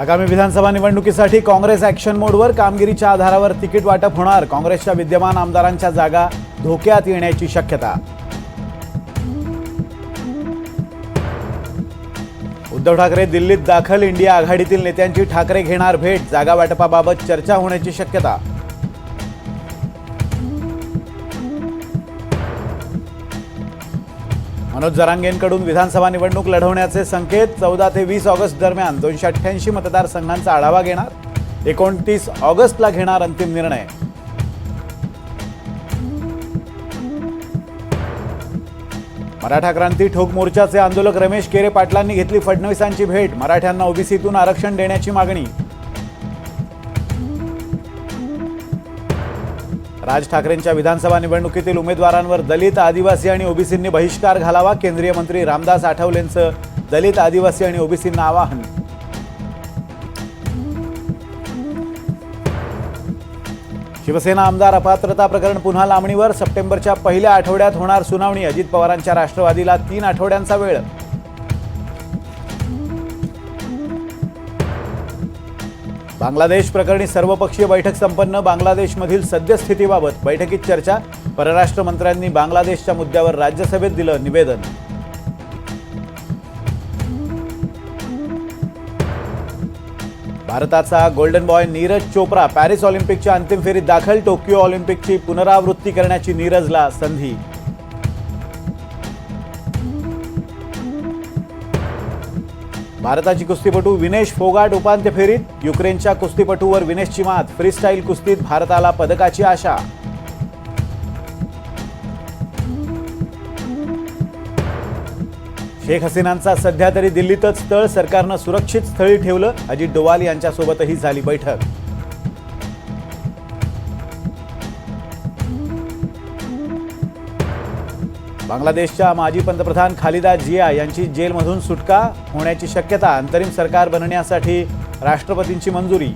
आगामी विधानसभा निवडणुकीसाठी काँग्रेस ॲक्शन मोडवर कामगिरीच्या आधारावर तिकीट वाटप होणार. काँग्रेसच्या विद्यमान आमदारांच्या जागा धोक्यात येण्याची शक्यता. उद्धव ठाकरे दिल्लीत दाखल इंडिया आघाडीतील नेत्यांची ठाकरे घेणार भेट. जागा वाटपाबाबत चर्चा होण्याची शक्यता. मनोज जरांगेंकडून विधानसभा निवडणूक लढवण्याचे संकेत चौदा ते वीस ऑगस्ट दरम्यान दोनशे अठ्ठ्याऐंशी मतदारसंघांचा आढावा घेणार एकोणतीस ऑगस्टला घेणार अंतिम निर्णय. मराठा क्रांती ठोक मोर्चाचे आंदोलक रमेश केरे पाटलांनी घेतली फडणवीसांची भेट मराठ्यांना ओबीसीतून आरक्षण देण्याची मागणी. राज ठाकरेंच्या विधानसभा निवडणुकीतील उमेदवारांवर दलित आदिवासी आणि ओबीसींनी बहिष्कार घालावा केंद्रीय मंत्री रामदास आठवलेंचं दलित आदिवासी आणि ओबीसींना आवाहन. शिवसेना आमदार अपात्रता प्रकरण पुन्हा लांबणीवर सप्टेंबरच्या पहिल्या आठवड्यात होणार सुनावणी अजित पवारांच्या राष्ट्रवादीला तीन आठवड्यांचा वेळ. बांगलादेश प्रकरणी सर्वपक्षीय बैठक संपन्न. बांगलादेशमधील सद्यस्थितीबाबत बैठकीत चर्चा. परराष्ट्र मंत्र्यांनी बांगलादेशच्या मुद्द्यावर राज्यसभेत दिलं निवेदन. भारताचा golden boy Neeraj Chopra Paris ऑलिम्पिकच्या अंतिम फेरीत दाखल. टोकियो ऑलिम्पिकची पुनरावृत्ती करण्याची नीरजला संधी. भारताची कुस्तीपटू विनेश फोगाट उपांत्य फेरीत युक्रेनच्या कुस्तीपटूवर विनेशची मात फ्रीस्टाईल कुस्तीत भारताला पदकाची आशा. शेख हसीनांचा सध्या तरी दिल्लीतच तळ सरकारनं सुरक्षित स्थळी ठेवलं अजित डोवाल यांच्यासोबतही झाली बैठक. बांगलादेशच्या माजी पंतप्रधान खालिदा जिया यांची जेलमधून सुटका होण्याची शक्यता अंतरिम सरकार बनण्यासाठी राष्ट्रपतींची मंजुरी.